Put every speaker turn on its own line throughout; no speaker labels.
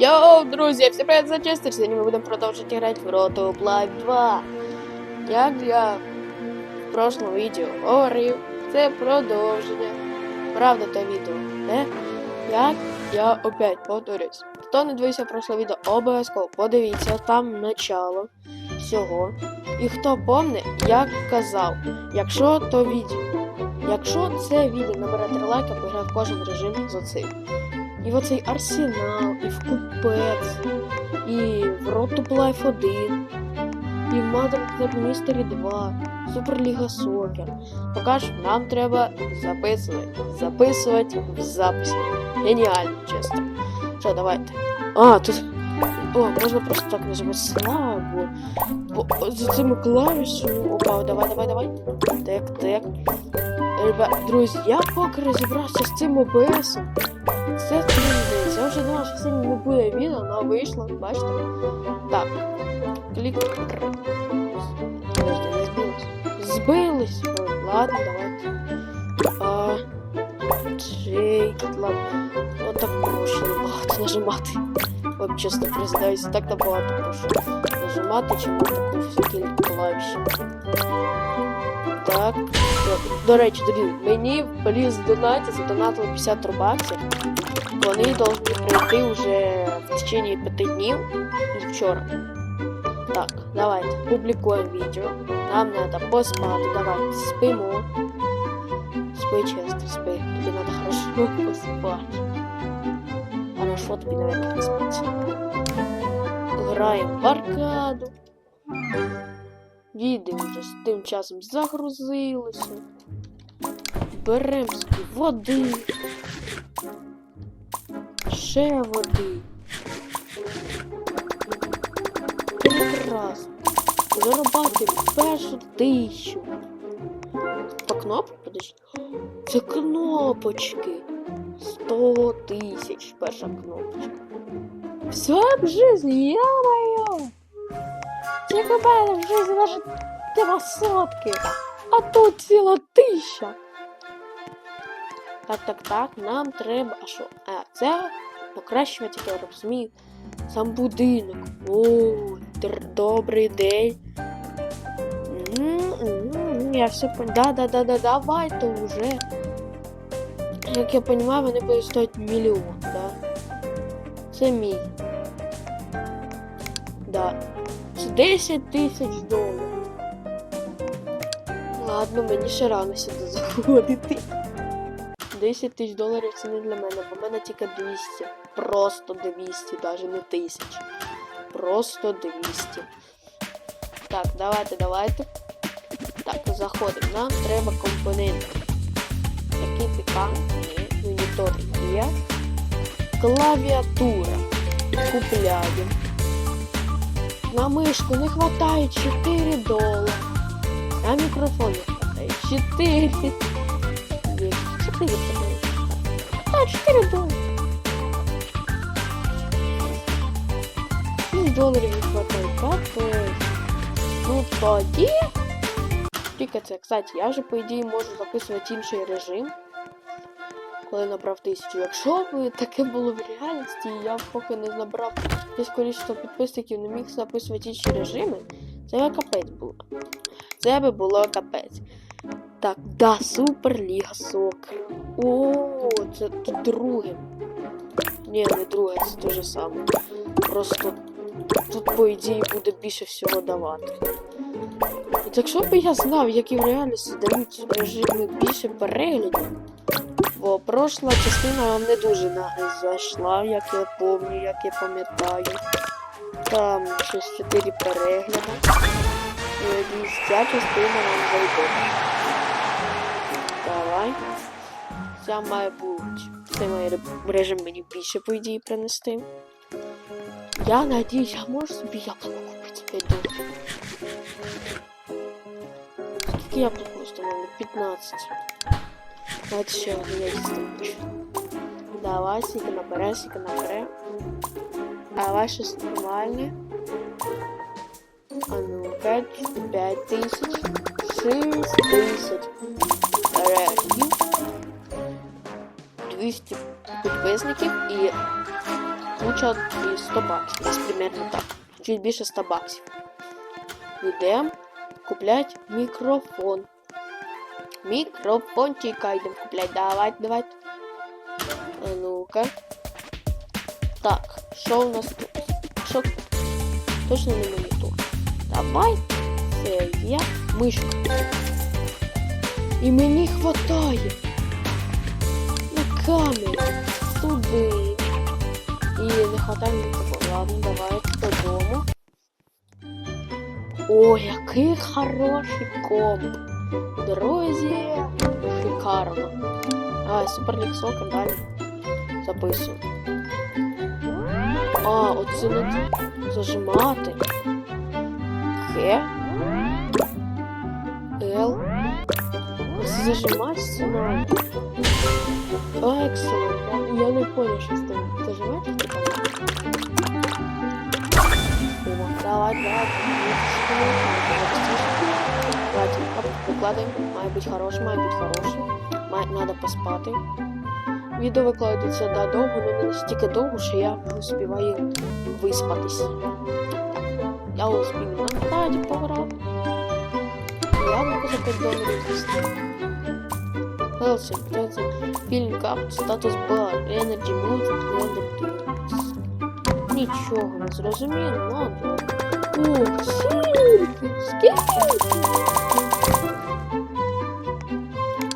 Йоу, друзі, всім привіт за чистер. Сьогодні ми будемо продовжувати грати в Roto Live 2. Як я в прошлому відео говорив, це продовження. Правда, то відео, не? Як я опять повторюсь. Хто не дивився прошле відео, обов'язково подивіться там начало всього. І хто помне, як казав, якщо то відео, якщо це відео набере 3 лайки, поіграв в кожен режим з оцим. І в оцей арсенал, і в купець, і в Road to Life 1, і в Mother Mystery 2, Суперліга Сокер. Поки що нам треба записувати. Записувати в записі. Геніально, чесно. Що, давайте. А, тут. О, можна просто так нажимати слава, бо, за цими клавішами. Опа, давай, давай, давай. Так, так. Ребят, друзі, я поки розібрався з цим ОБС. Це. Я вже думала, що сьогодні не буде відео, але вийшло, бачите? Так. Клік. Подожди, не збилось. Збилось! Ой, ладно, давайте. А, Джей, ладно. Отак прошу набагато нажимати. От чесно признаюся, так набагато прошу нажимати, на таку всякі клавіші. Так. До речі, друзі, мені Поліз донаті задонатили 50 рубаксів. Вони повинні прийти вже в течение 5 днів вчора. Так, давайте публікуємо відео. Нам треба поспати. Давайте спимо. Спи чесно, спи. Тобі треба хорошо поспати. Хорошо тобі, наверное, поспати. Граємо в аркаду. Відео вже з тим часом загрузилося. Беремо води. Ще води. Прекрасно. Зарабати першу тисячу. По кнопку, подожди. Це кнопочки. 100 тисяч перша кнопочка. Все в жизни, ё-моё! Тільки в мене в житті навіть нема сотки, а тут ціла тисяча. Так, так, так, нам треба. А що? А, це покращувати, я розумію, сам будинок. О, добрий день. М, м, Я все понял. Да, да, да, да, давайте уже. Як я понимаю, вони будуть стоїти мільйон, да? Це мій. Да. Це 10 тисяч доларів. Ладно, мені ще рано сюди заходити. 10 тисяч доларів це не для мене, бо в мене тільки 200. Просто 200, навіть не тисяч. Просто 200. Так, давайте, давайте. Так, заходимо. Нам треба компоненти. Пікант? Ні. Монітор є. Клавіатура. Купляємо. На мишку не хватає 4 долара. На мікрофон не хватає 4. Ні, 4 долара. А, 4 долара. 7 доларів не хватає. Капець. Ну тоді. Тільки кстати, я вже, по ідеї, можу записувати інший режим. Коли набрав тисячу. Якщо б таке було в реальності, я поки не набрав десь количество підписників, не міг записувати інші режими, це капець було. Це би було капець. Так, да, Суперліга Сокер. О, це друге. Ні, не друге, це те же саме. Просто тут, по ідеї, буде більше всього давати. От якщо б я знав, які в реальності дають режими більше переглядів, бо прошла частина вам не дуже на- зайшла, як я пам'ятаю, як я пам'ятаю. Там щось 4 перегляди. І надіюсь, ця частина вам зайде. Давай. Ця має бути. Це має режим мені більше, по ідеї, принести. Я надіюсь, я можу собі яблуко купити 5 доларів. Скільки яблук установлено? 15. Давайте ще яйцо хочу. Давай, скільки набере, скільки набере. Давай щось нормальне. А ну, 5, 5 тисяч, 6 тисяч. Переглядів. 200 підписників і куча 100 баксів. Десь примерно так. Чуть більше 100 баксів. Йдемо куплять мікрофон. Мікрофончик йдемо куплять. Давайте, давайте. А ну-ка. Так, що у нас тут? Що? Точно не монітор. Давай. Це я мишка. І мені хватає. На камеру. Туди. І не хватає мікрофону. Ладно, давай додому. О, який хороший комп. Друзі, шикарно. А, суперліксока далі. Записую. А, оце не зажимати. Х. Л. Оце зажимати це надо. А, excellent. Я не понял, що з тим. Зажимати О, давай, давай. Давайте, оп, викладаємо. Має бути хороше, має хороше. Має, надо поспати. Відео викладається да, довго, але не настільки довго, що я не успіваю виспатись. Так, я успію на наді пограти. Яблуко за 5 доларів. Хелсі, Хелсі, Фільм Кап, статус бар, Energy Blender Tools. Нічого не зрозуміло, ну добре. О, скільки?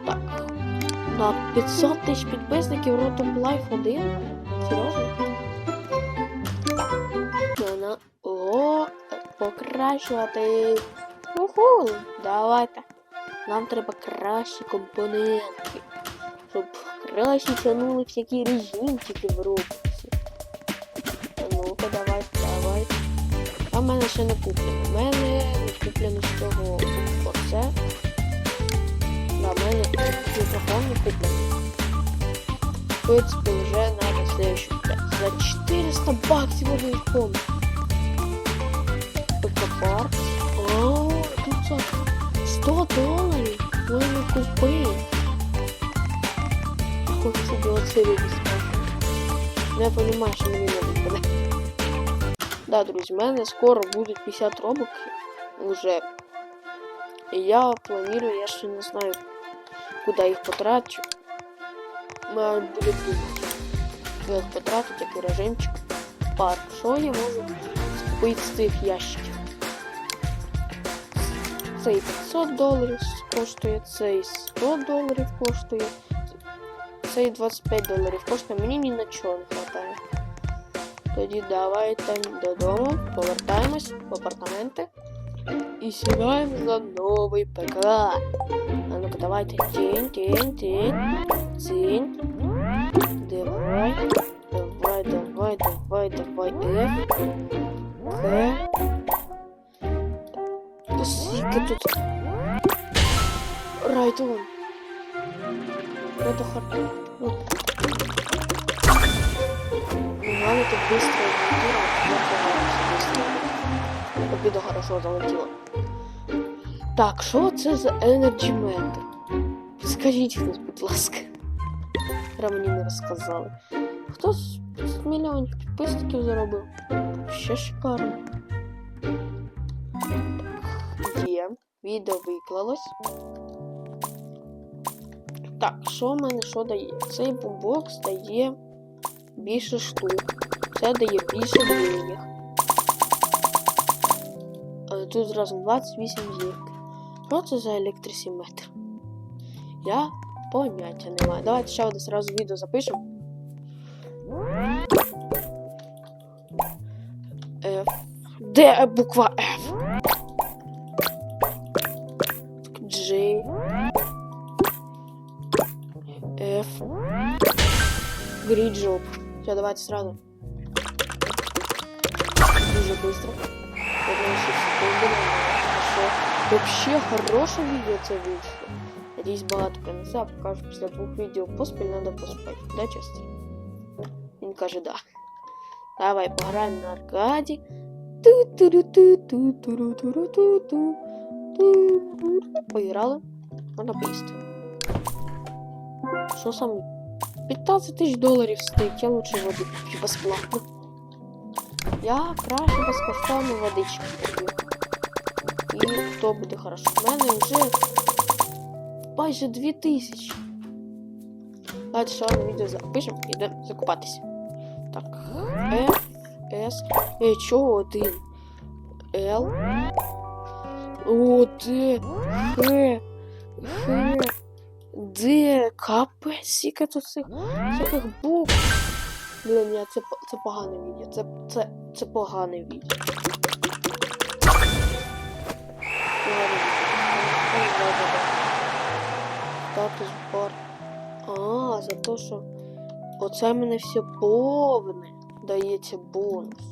Так. На 500 тисяч підписників Rotop Life 1? Серйозно? Вона... О, покращувати. Уху, давайте. Нам треба кращі компоненти. Щоб краще тянули всякі режимчики в роботі. В мене ще не куплено. У мене не куплено з цього оце. Да, в мене мікрофон не куплено. В принципі, вже надо следующую купляти. За 400 баксів один фон. ПК-парк. О, тут за 100 доларів можна купити. Хочу собі оце виписати. Я розумію, що мені не випаде. Да, друзі, в мене скоро буде 50 робоків уже. І я планую, я ще не знаю, куди їх потрачу. Маю буде думати. Куди їх потратити, який режимчик. Парк. Що я можу купити з цих ящиків? Цей 500 доларів коштує, цей 100 доларів коштує, цей 25 доларів коштує, мені ні на чого не вистачає. Тоді давайте додому, повертаємось в апартаменти і сідаємо за новий ПК. А ну-ка, давайте тінь, тінь, тінь, тінь. Давай, давай, давай, давай, давай, F, К. Скільки тут? Райтон. Это хардкор. Надо тут быстро Победа хорошо залетіла. Так, що це за Energy Matter? Скажіть хтось, будь ласка. Мені не розказали. Хто з 500 мільйонів підписників заробив? Ще шикарно. Є. Відео виклалось. Так, що в мене що дає? Цей бумбокс дає більше штук. Це дає більше денег. Але тут зразу 28 зірки. Що це за електросіметр? Я поняття не маю. Давайте ще одне зразу відео запишемо. F. Де буква F? G. F. Гриджоп. Все, давайте сразу. Дуже быстро. Вообще хороше відео це вийшло. Надіюсь, багато принесе, а покажу після двох відео поспіль надо поспати. Да, часто? Він каже, да. Давай пограємо на аркаді. Ту-ту-ру-ту-ту-ту-ру-ту-ру-ту-ту. Поіграли. Можна поїсти. Що саме 15 тисяч доларів стоїть, я лучше води куплю безплатно. Я краще безкоштовно водички куплю. І то буде хорошо. У мене вже майже 2 тисячі. Давайте ще одне відео запишемо і йдемо закупатися. Так. F, S. Е, чого один? L. О, Д. Х. Х. Д. Капець, скільки тут цих всяких букв. Блін, ні, це, це погане відео. Це, це, це погане відео. Статус бар. А, за те, що оце мене все повне. Дається бонус.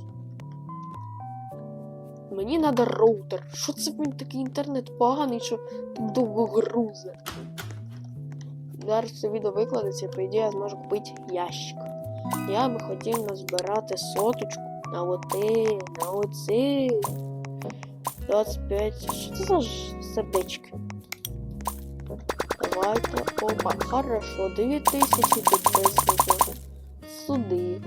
Мені треба роутер. Що це в мене такий інтернет поганий, що так довго грузе? Зараз це відео викладеться, по ідеї я зможу купити ящик. Я би хотів назбирати соточку на оте, на оце. 25. Що це за сердечки? Давайте. Опа, хорошо. 2000 підписників. Сюди.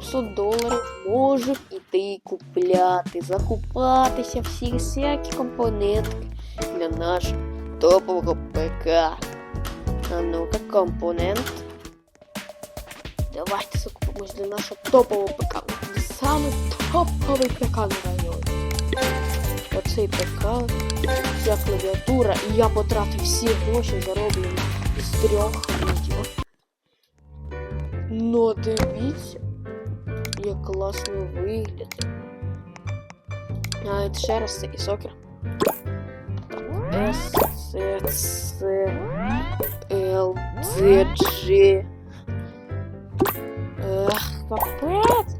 700 доларів можу іти купляти, закупатися всі всякі компонентки для нашого топового ПК. Ну-ка, компонент. Давайте закупимось для нашого топового ПК. Це Саме топовий ПК на районі. Оцей ПК, ця клавіатура, і я потратив всі гроші зароблені з трьох відео. Ну, дивіться, як класно виглядає. А, ще раз це сокер. С, С, С, Л, Ц, G. Ех, капець.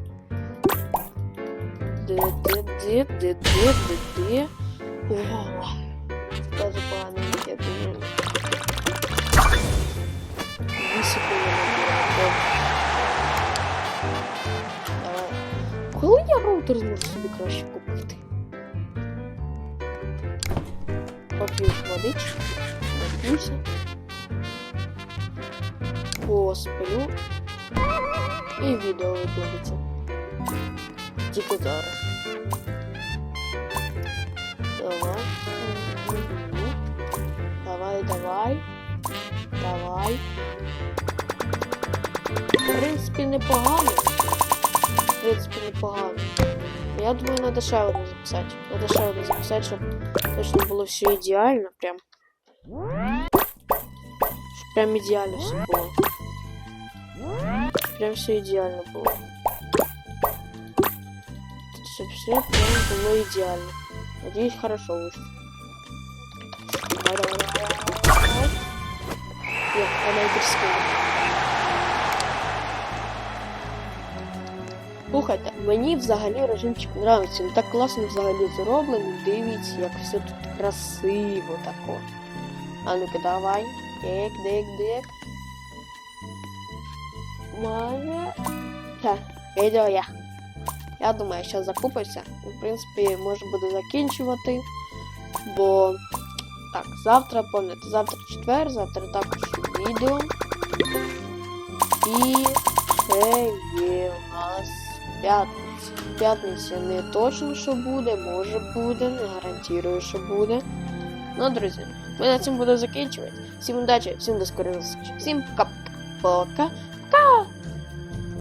Д, Д, Д, Д, Д, Д, Д. Даже погано я думаю. Коли я роутер зможу собі краще купити? Поп'ю водички, нап'юся. Посплю. І відео викладеться. Тільки зараз. Давай. Давай, давай. Давай. В принципі, непогано. В принципі, непогано. Я думаю, надо ще одну записати. Надо ще одну записати, щоб точно було все ідеально. Прям. Прям ідеально все було. Прям все ідеально було. Щоб все прям було ідеально. Надеюсь, хорошо вышло. Нет, она и Слухайте, мені взагалі режимчик подобається. Він так класно взагалі зроблений. Дивіться, як все тут красиво тако. А ну-ка давай. Дик, дик, дик. Може. Так, відео я. Я думаю, що закупився. В принципі, може буду закінчувати. Бо. Так, завтра, пам'ятайте, завтра четвер, завтра також відео. І ще є у нас п'ятниця. П'ятниця не точно, що буде, може буде, не гарантую, що буде. Ну, друзі, ми на цьому будемо закінчувати. Всім удачі, всім до скорої зустрічі. Всім пока. 到